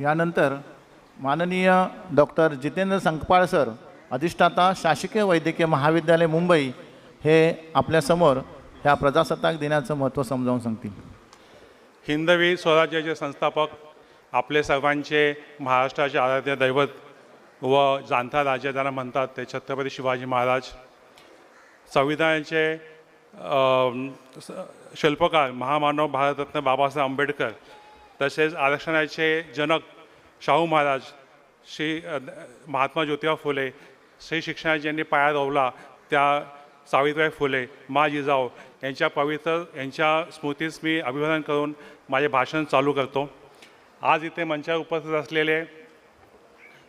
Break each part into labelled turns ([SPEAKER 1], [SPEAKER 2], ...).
[SPEAKER 1] यानंतर माननीय doctor Jitendra Sankpal sir अधिष्ठाता शासकीय वैद्यकीय महाविद्यालय मुंबई हे आपल्यासमोर ह्या प्रजासत्ताक दिनाचं महत्त्व समजावून सांगतील.
[SPEAKER 2] हिंदवी स्वराज्याचे संस्थापक आपले सर्वांचे महाराष्ट्राचे आराध्य दैवत व जाणता राजा ज्यांना म्हणतात ते छत्रपती शिवाजी महाराज संविधानाचे शिल्पकार महामानव भारतरत्न बाबासाहेब आंबेडकर तसेच आरक्षणाचे जनक शाहू महाराज श्री महात्मा ज्योतिबा फुले श्री शिक्षणात ज्यांनी पाया रोवला त्या सावित्रीबाई फुले मा जिजाऊ यांच्या पवित्र यांच्या स्मृतीस मी अभिवादन करून माझे भाषण चालू करतो. आज इथे मंचावर उपस्थित असलेले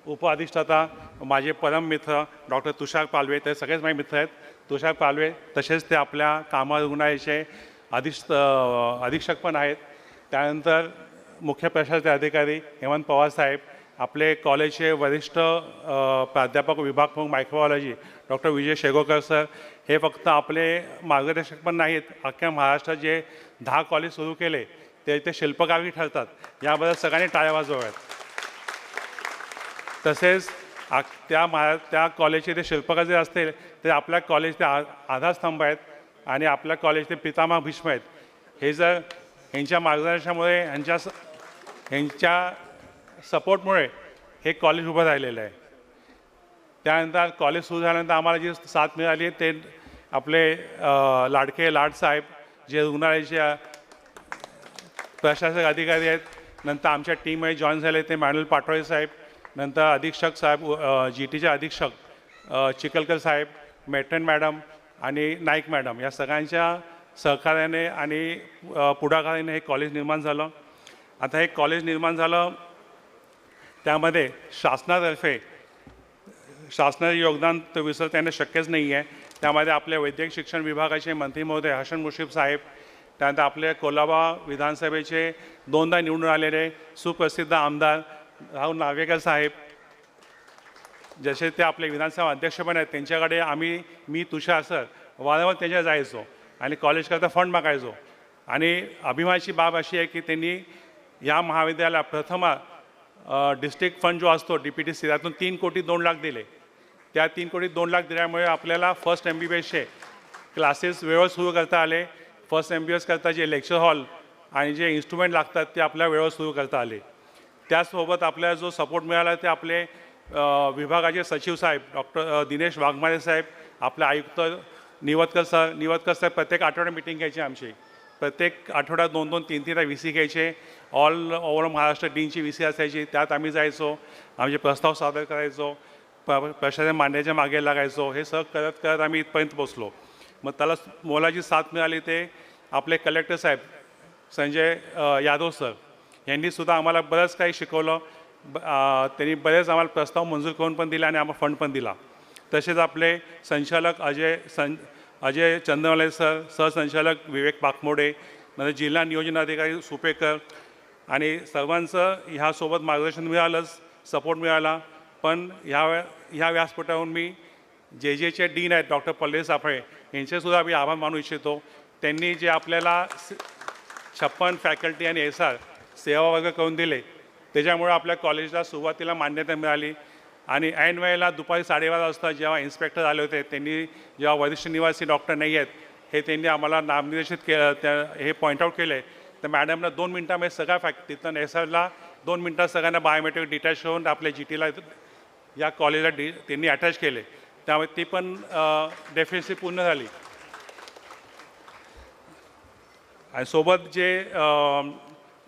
[SPEAKER 2] उपअधिष्ठाता माझे परम मित्र डॉक्टर तुषार पालवे ते सगळेच माझे मित्र आहेत. तुषार पालवे तसेच ते आपल्या कामा रुग्णालयाचे अधिष्ठ अधीक्षक पण आहेत. त्यानंतर मुख्य प्रशासकीय अधिकारी हेमंत पवार साहेब आपले कॉलेजचे वरिष्ठ प्राध्यापक विभाग प्रमुख microbiology doctor Vijay Shegokar sir हे फक्त आपले मार्गदर्शक पण नाहीत. अख्ख्या महाराष्ट्रात जे दहा कॉलेज सुरू केले ते ते शिल्पकारही ठरतात. याबद्दल सगळ्यांनी टाळ्या वाजवाव्यात. तसेच आ- त्या महा त्या कॉलेजचे ते शिल्पकार जे असतील ते आपल्या कॉलेजचे आ आधारस्तंभ आहेत आणि आपल्या कॉलेजचे पितामा भीष्म आहेत. हे जर ह्यांच्या मार्गदर्शनामुळे ह्यांच्या ह्यांच्या सपोर्टमुळे हे कॉलेज उभं राहिलेलं आहे. त्यानंतर कॉलेज सुरू झाल्यानंतर आम्हाला जी साथ मिळाली ते आपले लाडके लाडसाहेब जे रुग्णालयाचे प्रशासक अधिकारी आहेत नंतर आमच्या टीममध्ये जॉईन झाले ते मॅन्युअल पाटोळे साहेब नंतर अधीक्षक साहेब जी टीचे अधीक्षक चिखलकर साहेब मेटन मॅडम आणि नाईक मॅडम या सगळ्यांच्या सहकार्याने आणि पुढाकाराने हे कॉलेज निर्माण झालं. आता हे कॉलेज निर्माण झालं. त्यामध्ये शासनातर्फे शासनाचे योगदान तर विसरता येणं शक्यच नाही आहे त्यामध्ये आपल्या वैद्यकीय शिक्षण विभागाचे मंत्री महोदय हसन मुशीफ साहेब त्यानंतर आपले कोलाबा विधानसभेचे दोनदा निवडून आलेले सुप्रसिद्ध आमदार राहुल नावेकर साहेब जसे ते आपले विधानसभा अध्यक्ष पण आहेत. त्यांच्याकडे आम्ही मी तुषार सर वारंवार त्यांच्या जायचो आणि कॉलेजकरता फंड मागायचो. आणि अभिमानाची बाब अशी आहे की त्यांनी या महाविद्यालयाला प्रथम डिस्ट्रिक्ट फंड जो असतो डी पी टी सी त्यातून तीन कोटी दोन लाख दिले. त्या तीन कोटी दोन लाख दिल्यामुळे आपल्याला फर्स्ट एम बी बी एसचे क्लासेस वेळेवर सुरू करता आले. फर्स्ट एम बी एस करता जे लेक्चर हॉल आणि जे इन्स्ट्रुमेंट लागतात ते आपल्या वेळेवर सुरू करता आले. त्याचसोबत आपल्याला जो सपोर्ट मिळाला ते आपले विभागाचे सचिव साहेब डॉक्टर दिनेश वाघमारे साहेब आपले आयुक्त निवतकर सर निवतकर सर प्रत्येक आठवड्यात मिटिंग घ्यायची आमची. प्रत्येक आठवड्यात दोन दोन तीन तीनदा व्ही सी घ्यायचे. ऑल ओव्हर महाराष्ट्र डीनची व्ही सी असायची. त्यात आम्ही जायचो. आमचे प्रस्ताव सादर करायचो. प प्रशासन मांडण्याच्या मागे लागायचो. हे सगळं करत करत आम्ही इथपर्यंत पोचलो मग त्याला मोलाची साथ मिळाली ते आपले कलेक्टर साहेब संजय यादव सर यांनीसुद्धा आम्हाला बरंच काही शिकवलं. ब- त्यांनी बरेच आम्हाला प्रस्ताव मंजूर करून पण दिला आणि आम्हाला फंड पण दिला. तसेच आपले संचालक अजय सं अजय चंद्रवाले सर सहसंचालक विवेक पाकमोडे नंतर जिल्हा नियोजन अधिकारी सुपेकर आणि सर्वांचं ह्यासोबत मार्गदर्शन मिळालंच सपोर्ट मिळाला. पण ह्या ह्या व्यासपीठाहून मी जे जेचे डीन आहेत डॉक्टर पल्ले साफळे यांचेसुद्धा मी आभार मानू इच्छितो. त्यांनी जे आपल्याला छप्पन फॅकल्टी आणि एस आर सेवा वर्ग करून दिले त्याच्यामुळे आपल्या कॉलेजला सुरुवातीला मान्यता मिळाली. आणि ऐन वेळेला दुपारी साडेबारा वाजता जेव्हा इन्स्पेक्टर आले होते त्यांनी जेव्हा वरिष्ठ निवासी डॉक्टर नाही आहेत हे त्यांनी आम्हाला नामनिर्देशित केलं त्या हे पॉईंट आऊट केले. तर मॅडमनं दोन मिनटामध्ये सगळ्या फॅक्ट तिथं एस आरला दोन मिनटात सगळ्यांना बायोमेट्रिक डिटॅच होऊन आपल्या जी टीला या कॉलेजला डी त्यांनी अटॅच केले. त्यामुळे ती पण डेफिनेसी पूर्ण झाली. आणि सोबत जे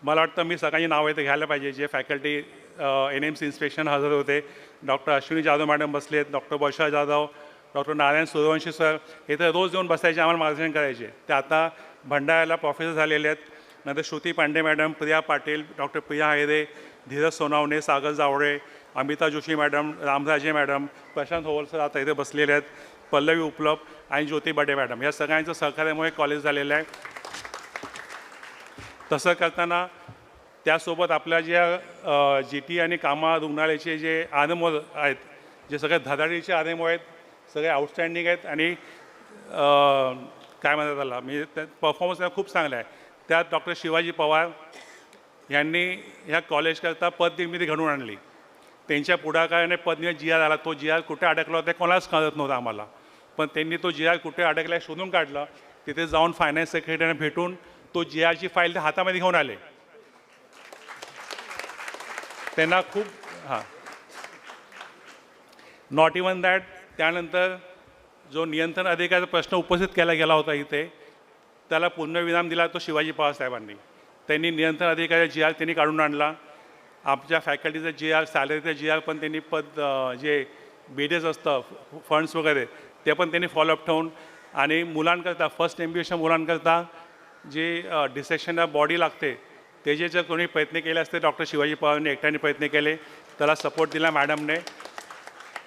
[SPEAKER 2] मला वाटतं मी सगळ्यांची नावं इथे घ्यायला पाहिजे जे faculty N M C inspection हजर होते. डॉक्टर अश्विनी जाधव मॅडम बसले आहेत doctor Varsha Jadhav doctor Narayan Suryavanshi sir हे तर रोज येऊन बसायचे आम्हाला मार्गदर्शन करायचे. ते आता भंडाऱ्याला प्रोफेसर झालेले आहेत. नंतर Shruti Pande madam Priya Patil doctor Priya Haire Dhiraj Sonawane Sagar Jawale Amita Joshi madam Ramraje madam Prashant Howal sir आता इथे बसलेले आहेत. पल्लवी उपलब्ध आणि ज्योती बडे मॅडम. या सगळ्यांचं सहकार्यामुळे कॉलेज झालेलं आहे. तसं करताना त्यासोबत आपल्या ज्या जी टी आणि कामा रुग्णालयाचे जे आनमो आहेत जे सगळे धडाडीचे आनमो आहेत सगळे आउटस्टँडिंग आहेत आणि काय म्हणतात त्याला म्हणजे परफॉर्मन्स खूप चांगला आहे. त्यात डॉक्टर शिवाजी पवार यांनी ह्या कॉलेजकरता पदनिर्मिती घडवून आणली. त्यांच्या पुढाकाराने पदनिर्मिती जी आर आला. तो जी आर कुठे अडकला होता ते कोणालाच कळत नव्हतं आम्हाला. पण त्यांनी तो जी आर कुठे अडकला आहे शोधून काढला. तिथे जाऊन फायनान्स सेक्रेटरीने भेटून तो जी आरची फाईल त्या हातामध्ये घेऊन आले. त्यांना खूप हां. नॉट इवन दॅट त्यानंतर जो नियंत्रण अधिकाराचा प्रश्न उपस्थित केला गेला होता इथे त्याला पुनर्विराम दिला तो शिवाजी पवारसाहेबांनी त्यांनी नियंत्रण अधिकाऱ्याचा जी आर त्यांनी काढून आणला. आमच्या फॅकल्टीचा जी आर सॅलरीचा जी आर पण त्यांनी पद जे बेडेज असतं फंड्स वगैरे ते पण त्यांनी फॉलोअप ठेवून आणि मुलांकरता फर्स्ट एम बी एच्या मुलांकरता जे डिसेक्शन बॉडी लागते त्याचे जर कोणी प्रयत्न केले असते डॉक्टर शिवाजी पवारांनी एकट्याने प्रयत्न केले त्याला सपोर्ट दिला मॅडमने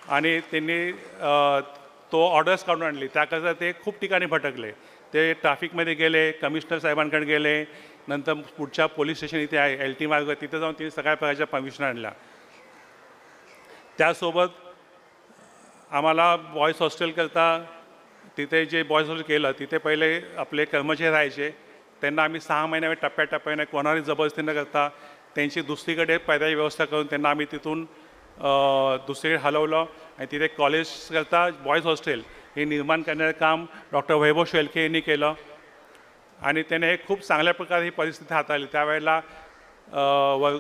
[SPEAKER 2] आणि त्यांनी तो ऑर्डर्स काढून आणली. त्याकरता ते खूप ठिकाणी भटकले. ते ट्रॅफिकमध्ये गेले कमिशनर साहेबांकडे गेले नंतर पुढच्या पोलीस स्टेशन इथे आहे एल टी मार्ग तिथं जाऊन त्यांनी सगळ्या प्रकारच्या परमिशन आणल्या. त्यासोबत आम्हाला बॉयज हॉस्टेलकरता तिथे जे बॉयज हॉस्टेल केलं तिथे पहिले आपले कर्मचारी राहायचे. त्यांना आम्ही सहा महिन्या टप्प्याटप्प्याने कोणाही जबरदस्ती न करता त्यांची दुसरीकडे पर्यायी व्यवस्था करून त्यांना आम्ही तिथून दुसरीकडे हलवलं. आणि तिथे कॉलेजकरता बॉईज हॉस्टेल हे निर्माण करण्याचं काम डॉक्टर वैभव शेळके यांनी केलं. आणि त्याने हे खूप चांगल्या प्रकारे ही परिस्थिती हाताळली. त्यावेळेला वर्ग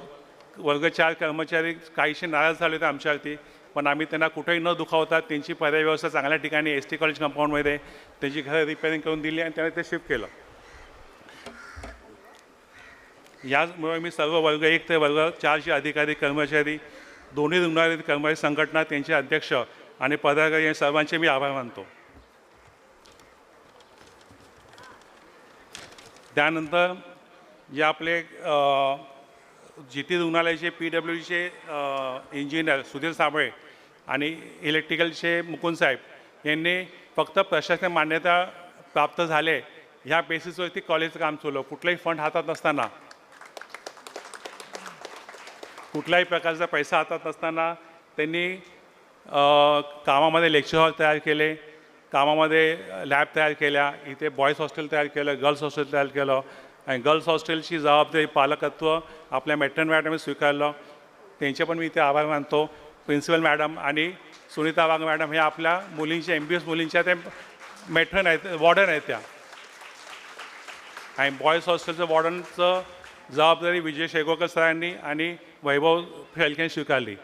[SPEAKER 2] वर्ग चार कर्मचारी काहीशी नाराज झाले होते आमच्यावरती. पण आम्ही त्यांना कुठेही न दुखावता त्यांची पर्याय व्यवस्था चांगल्या ठिकाणी एस टी कॉलेज कंपाऊंडमध्ये त्यांची घरं रिपेअरिंग करून दिली आणि त्याने ते शिफ्ट केलं. याचमुळे मी सर्व वर्ग एक ते वर्ग चारचे अधिकारी कर्मचारी दोन्ही रुग्णालय कर्मचारी संघटना त्यांचे अध्यक्ष आणि पदाधिकारी या सर्वांचे मी आभार मानतो. त्यानंतर जे आपले जी टी रुग्णालयाचे पी डब्ल्यू डीचे इंजिनियर सुधीर साबळे आणि इलेक्ट्रिकलचे मुकुंद साहेब यांनी फक्त प्रशासन मान्यता प्राप्त झाले. ह्या बेसिसवरती कॉलेजचं काम चाललं कुठलाही फंड हातात नसताना कुठल्याही प्रकारचा पैसा हातात नसताना त्यांनी कामामध्ये लेक्चर हॉल तयार केले कामामध्ये लॅब तयार केल्या इथे बॉईज हॉस्टेल तयार केलं गर्ल्स हॉस्टेल तयार केलं आणि गर्ल्स हॉस्टेलची जबाबदारी पालकत्व आपल्या मॅटर्न मॅडमने स्वीकारलं. त्यांचे पण मी इथे आभार मानतो. प्रिन्सिपल मॅडम आणि सुनीता वाघ मॅडम हे आपल्या मुलींच्या एम बी एस मुलींच्या ते मेट्रन आहेत वॉर्डन आहेत त्या. आणि बॉईज हॉस्टेलचं वॉर्डनचं जबाबदारी विजय शेगोकर सरांनी आणि वैभव फेलकेने स्वीकारली.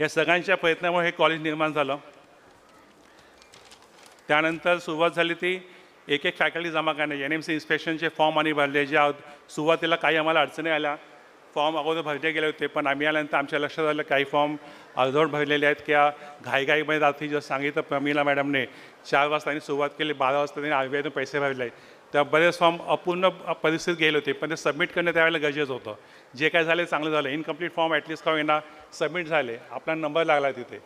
[SPEAKER 2] या सगळ्यांच्या प्रयत्नामुळे हे कॉलेज निर्माण झालं. त्यानंतर सुरुवात झाली ती एक एक फॅकल्टी जमा करण्याची. एन एम सी इन्स्पेक्शनचे फॉर्म आणि भरले. जे आहोत सुरुवातीला काही आम्हाला अडचणी आल्या. फॉर्म अगोदर भरले गेले होते पण आम्ही आल्यानंतर आमच्या लक्षात आलं काही फॉर्म अर्धवट भरलेले आहेत किंवा घाईघाईमध्ये रात्री जसं सांगितलं प्रमिला मॅडमने चार वाजता त्यांनी सुरुवात केली बारा वाजता त्यांनी आर बी आयतून पैसे भरले. त्या बरेच फॉर्म अपूर्ण परिस्थितीत गेले होते पण ते सबमिट करणं त्यावेळेला गरजेचं होतं. जे काय झाले चांगलं झालं. इनकम्प्लीट फॉर्म ॲटलिस्ट का होईना सबमिट झाले. आपला नंबर लागला तिथे.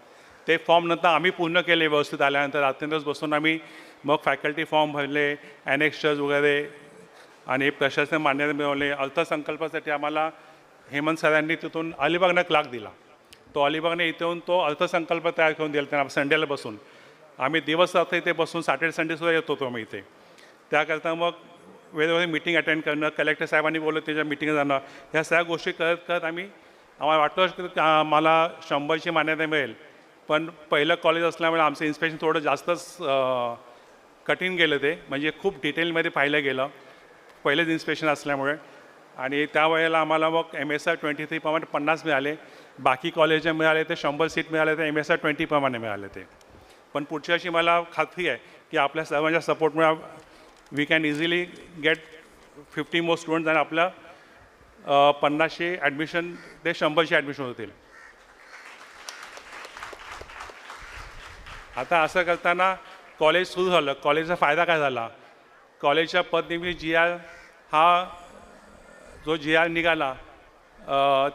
[SPEAKER 2] ते फॉर्म नंतर आम्ही पूर्ण केले व्यवस्थित आल्यानंतर रात्रींदिवस बसून आम्ही मग फॅकल्टी फॉर्म भरले ॲनेक्स्टर्स वगैरे आणि प्रशासन मान्यता मिळवले. अर्थसंकल्पासाठी आम्हाला हेमंत सरांनी तिथून अलिबागनं क्लाक दिला. तो अलिबागने इथे येऊन तो अर्थसंकल्प तयार करून दिला त्यांना संडेला बसून. आम्ही दिवस रात्र इथे बसून सॅटर्डे संडेसुद्धा येत होतो आम्ही इथे. त्याकरता मग वेळोवेळी मिटिंग अटेंड करणं कलेक्टर साहेबांनी बोललं त्याच्या मिटिंग जाणं ह्या सगळ्या गोष्टी करत करत आम्ही आम्हाला वाटलं की आम्हाला शंभरची मान्यता मिळेल. पण पहिलं कॉलेज असल्यामुळे आमचं इन्स्पेक्शन थोडं जास्तच कठीण गेलं ते. म्हणजे खूप डिटेलमध्ये पाहिलं गेलं पहिलेच इन्स्पेक्शन असल्यामुळे. आणि त्यावेळेला आम्हाला मग M S R twenty three प्रमाणे पन्नास मिळाले. बाकी कॉलेज मिळाले ते शंभर सीट मिळाले तर एम एस आर ट्वेंटी प्रमाणे मिळाले ते. पण पुढच्या वर्षी मला खात्री आहे की आपल्या सर्वांच्या सपोर्टमुळे we can easily get fifty more students आणि आपल्या पन्नासशे ॲडमिशन ते शंभरशे ॲडमिशन होतील. आता असं करताना कॉलेज सुरू झालं. कॉलेजचा फायदा काय झाला? कॉलेजच्या पदनिमित्त जी आर हा जो जी आर निघाला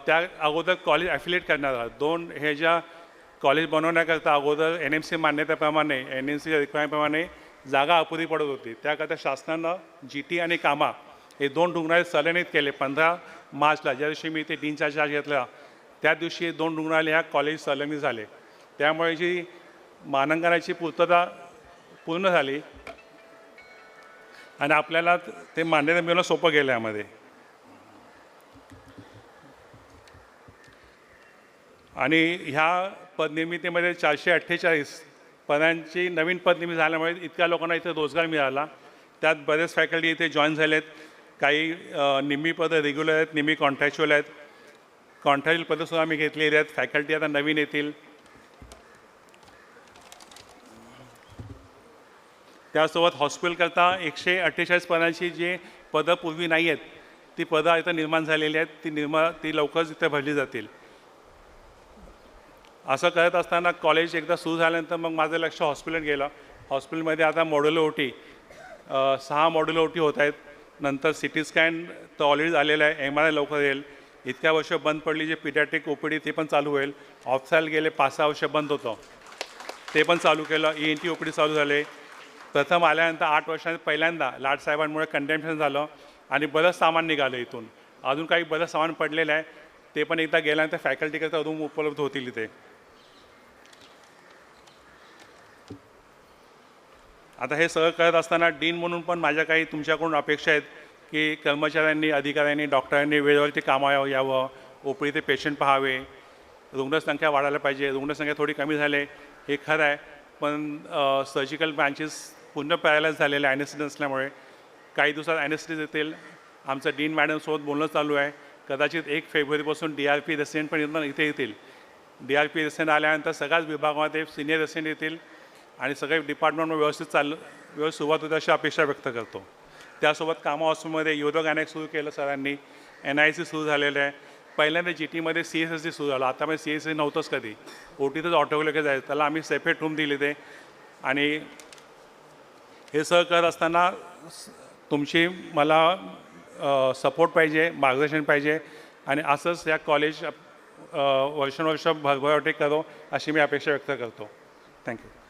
[SPEAKER 2] त्या अगोदर कॉलेज ॲफिलेट करणार आला. दोन हे ज्या कॉलेज बनवण्याकरता अगोदर एन एम सी मान्यतेप्रमाणे एन एम सी रिक्वायरप्रमाणे जागा अपुरी पडत होती. त्याकरता शासनानं जी टी आणि कामा हे दोन रुग्णालय सलनित केले. पंधरा मार्चला ज्या दिवशी मी ते डीनचा चार्ज घेतला त्या दिवशी दोन रुग्णालय ह्या कॉलेज सलनित झाले. त्यामुळे जी मानांकनाची पूर्तता पूर्ण झाली आणि आपल्याला ते मान्यता मिळणं सोपं गेलं यामध्ये. आणि ह्या पदनिर्मितीमध्ये चारशे अठ्ठेचाळीस पदांची नवीन पदनिर्मिती झाल्यामुळे इतक्या लोकांना इथे रोजगार मिळाला. त्यात बरेच फॅकल्टी इथे जॉईन झाले आहेत काही निम्मी पदं रेग्युलर आहेत निम्मी कॉन्ट्रॅक्च्युअल आहेत. कॉन्ट्रॅक्च्युअल पदंसुद्धा आम्ही घेतलेली आहेत. फॅकल्टी आता नवीन येतील. त्यासोबत हॉस्पिटलकरता एकशे अठ्ठेचाळीस पदांची जी पदं पूर्वी नाही आहेत ती पदं इथं निर्माण झालेली आहेत. ती निर्मा ती लवकरच इथे भरली जातील. असं करत असताना कॉलेज एकदा सुरू झाल्यानंतर मग माझं लक्ष हॉस्पिटल गेलं. हॉस्पिटलमध्ये आता मॉड्युलर ओटी सहा मॉड्युलर ओटी होत आहेत. नंतर सी टी स्कॅन तर ऑलरेडी झालेला आहे. एम आर आय लवकर येईल. इतक्या वर्ष बंद पडली जे पिडॅट्रिक ओ पी डी ते पण चालू होईल. ऑफसाईल गेले पाच सहा वर्ष बंद होतं. ते पण चालू केलं. E N T O P D चालू झाले. प्रथम आल्यानंतर आठ वर्षांनी पहिल्यांदा लाट साहेबांमुळे झालं आणि बरंच सामान निघालं इथून. अजून काही बरंच सामान पडलेलं आहे. ते पण एकदा गेल्यानंतर फॅकल्टीकरता रूम उपलब्ध होतील इथे. आता हे सगळं करत असताना डीन म्हणून पण माझ्या काही तुमच्याकडून अपेक्षा आहेत की कर्मचाऱ्यांनी अधिकाऱ्यांनी डॉक्टरांनी वेळेवरती कामावर यावं ओपडी ते पेशंट पाहावे. रुग्णसंख्या वाढायला पाहिजे. रुग्णसंख्या थोडी कमी झाले हे खरं आहे. पण सर्जिकल ब्रांचेस पूर्ण पॅरालाइज झालेले ॲनेसिस नसल्यामुळे. काही दिवसात ॲनेसिस येतील. आमचं डीन मॅडमसोबत बोलणं चालू आहे. कदाचित एक फेब्रुवारीपासून डी आर पी रेसिडेंट पण इथं इथे येतील. डी आर पी रेसिडेंट आल्यानंतर सगळ्याच विभागामध्ये सिनियर रेसिडेंट येतील. आणि सगळे डिपार्टमेंट व्यवस्थित चाललं व्यवस्थित सुरुवात होते अशी अपेक्षा व्यक्त करतो. त्यासोबत कामा हॉस्पिटलमध्ये अनेक सुरू केलं सरांनी एन आय सी सुरू झालेलं आहे. पहिल्यांदा जी टीमध्ये सी एस एस सी सुरू झालं. आता सी एस सी नव्हतंच कधी. ओ टीतच ऑटोग्लेके जायचं. त्याला आम्ही सेपरेट रूम दिले ते. आणि हे सगळं करत असताना स- तुमची मला सपोर्ट पाहिजे मार्गदर्शन पाहिजे. आणि असंच या कॉलेज वर्षानुवर्ष भरभराटी करो अशी मी अपेक्षा व्यक्त करतो. थँक्यू